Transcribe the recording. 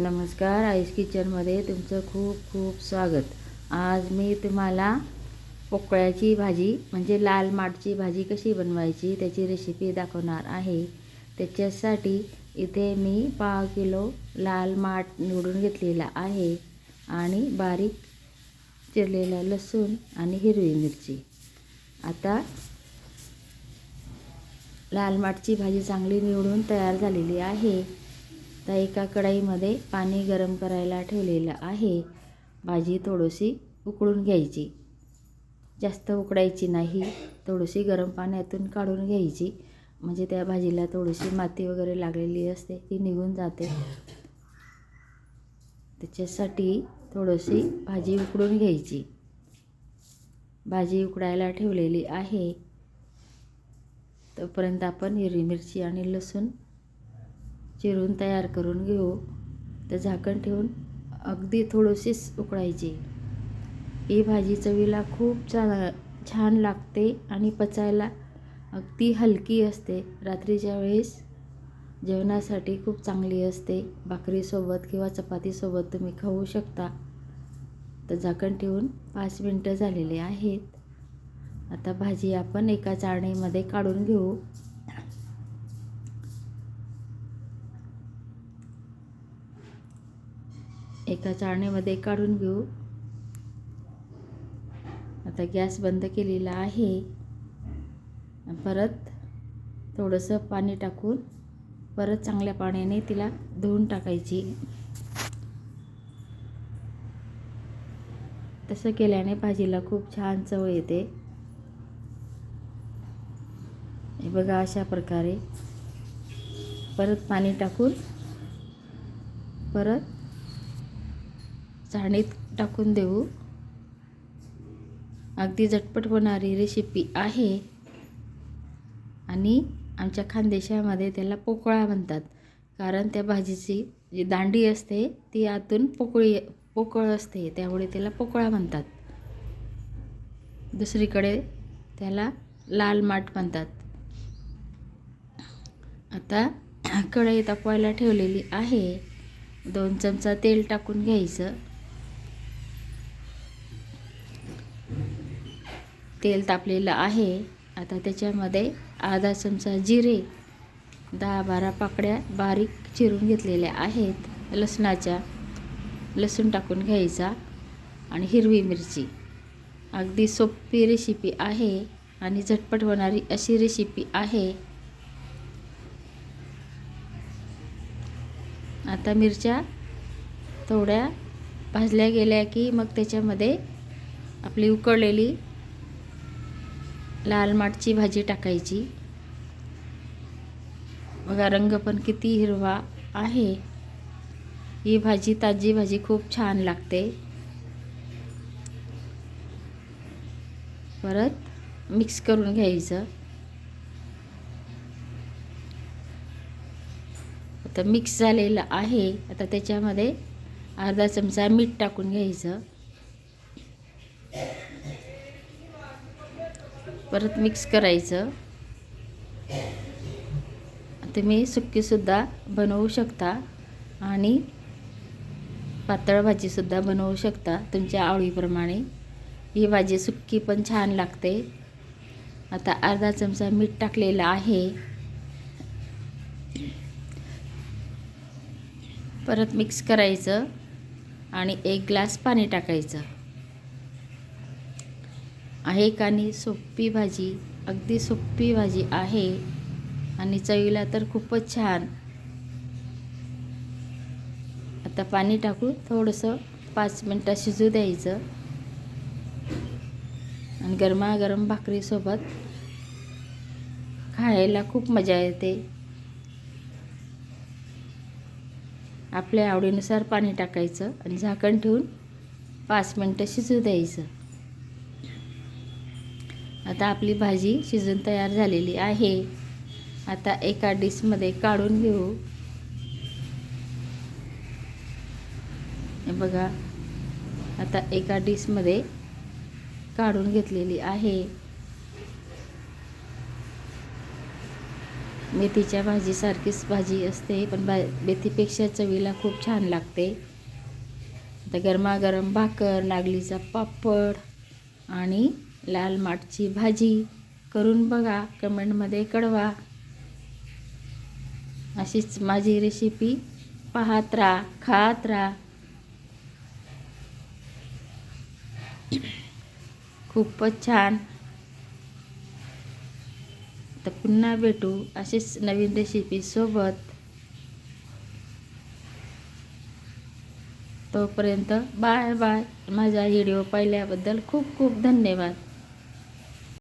नमस्कार आईस किचनमध्ये तुमचं खूप खूप स्वागत. आज मी तुम्हाला पोकळ्याची भाजी म्हणजे लाल माठची भाजी कशी बनवायची त्याची रेसिपी दाखवणार आहे. त्याच्यासाठी इथे मी पाव किलो लाल माठ निवडून घेतलेला आहे आणि बारीक चिरलेला लसूण आणि हिरवी मिरची. आता लाल माठची भाजी चांगली निवडून तयार झालेली आहे. आता एका कढाईमध्ये पाणी गरम करायला ठेवलेलं आहे. भाजी थोडीशी उकळून घ्यायची. जास्त उकडायची नाही थोडीशी गरम पाण्यातून काढून घ्यायची. म्हणजे त्या भाजीला थोडीशी माती वगैरे लागलेली असते ती निघून जाते. त्याच्यासाठी थोडीशी भाजी उकडून घ्यायची. भाजी उकडायला ठेवलेली आहे. तोपर्यंत आपण हिरवी मिरची आणि लसूण चिरून तयार करून घेऊ. तर झाकण ठेवून अगदी थोडीशीच उकळायची ही भाजी चवीला खूप छान छान लागते आणि पचायला अगदी हलकी असते. रात्रीच्या वेळेस जेवणासाठी खूप चांगली असते. भाकरीसोबत किंवा चपातीसोबत तुम्ही खाऊ शकता. तर झाकण ठेवून पाच मिनटं झालेले आहेत. आता भाजी आपण एका चाळणीमध्ये काढून घेऊ. एका चाळणीमध्ये काढून घेऊ. आता गॅस बंद केलेला आहे. परत थोडंसं पाणी टाकून परत चांगल्या पाण्याने तिला धुवून टाकायची. तसं केल्याने भाजीला खूप छान चव येते. हे बघा अशा प्रकारे. परत पाणी टाकून परत चाळणीत टाकून देऊ. अगदी झटपट होणारी रेसिपी आहे. आणि आमच्या खानदेशामध्ये त्याला पोकळा म्हणतात. कारण त्या भाजीची जी दांडी असते ती आतून पोकळी पोकळ असते. त्यामुळे त्याला पोकळा म्हणतात. दुसरीकडे त्याला लाल माठ म्हणतात. आता कढई तापवायला ठेवलेली आहे. दोन चमचा तेल टाकून घ्यायचं. तेल तापलेलं आहे. आता त्याच्यामध्ये अर्धा चमचा जिरे दहा बारा पाकड्या बारीक चिरून घेतलेल्या आहेत. लसणाच्या लसूण टाकून घ्यायचा आणि हिरवी मिरची. अगदी सोपी रेसिपी आहे आणि झटपट होणारी अशी रेसिपी आहे. आता मिरच्या थोड्या भाजल्या गेल्या की मग त्याच्यामध्ये आपली उकळलेली लाल माठची भाजी टाकायची. बघा रंग पण किती हिरवा आहे. ही भाजी ताजी भाजी खूप छान लागते. परत मिक्स करून घ्यायचं. आता मिक्स झालेलं आहे. आता त्याच्यामध्ये अर्धा चमचा मीठ टाकून घ्यायचं. परत मिक्स करायचं. तुम्ही सुक्कीसुद्धा बनवू शकता आणि पातळ भाजीसुद्धा बनवू शकता तुमच्या आवडीप्रमाणे. ही भाजी सुक्की पण छान लागते. आता अर्धा चमचा मीठ टाकलेलं आहे. परत मिक्स करायचं आणि एक ग्लास पाणी टाकायचं. आहे कानी सोपी भाजी अगदी सोपी भाजी आहे आणि चवीला तर खूपच छान. आता पाणी टाकून थोडंसं पाच मिनटं शिजू द्यायचं. आणि गरमागरम भाकरीसोबत खायला खूप मजा येते. आपल्या आवडीनुसार पाणी टाकायचं आणि झाकण ठेवून पाच मिनटं शिजू द्यायचं. आता आपली भाजी शिजून तयार झालेली आहे. आता एका डिशमध्ये काढून घेऊ. बघा आता एका डिशमध्ये काढून घेतलेली आहे. मेथीच्या भाजीसारखीच भाजी असते पण बा मेथीपेक्षा चवीला खूप छान लागते. आता गरमागरम भाकर नागलीचा पापड आणि लाल माठची भाजी करून बघा कमेंटमध्ये कळवा. अशीच माझी रेसिपी पाहत राहा खात राहा. खूपच छान. तर पुन्हा भेटू अशीच नवीन रेसिपीसोबत तोपर्यंत बाय बाय. माझा व्हिडिओ पाहिल्याबद्दल खूप खूप धन्यवाद.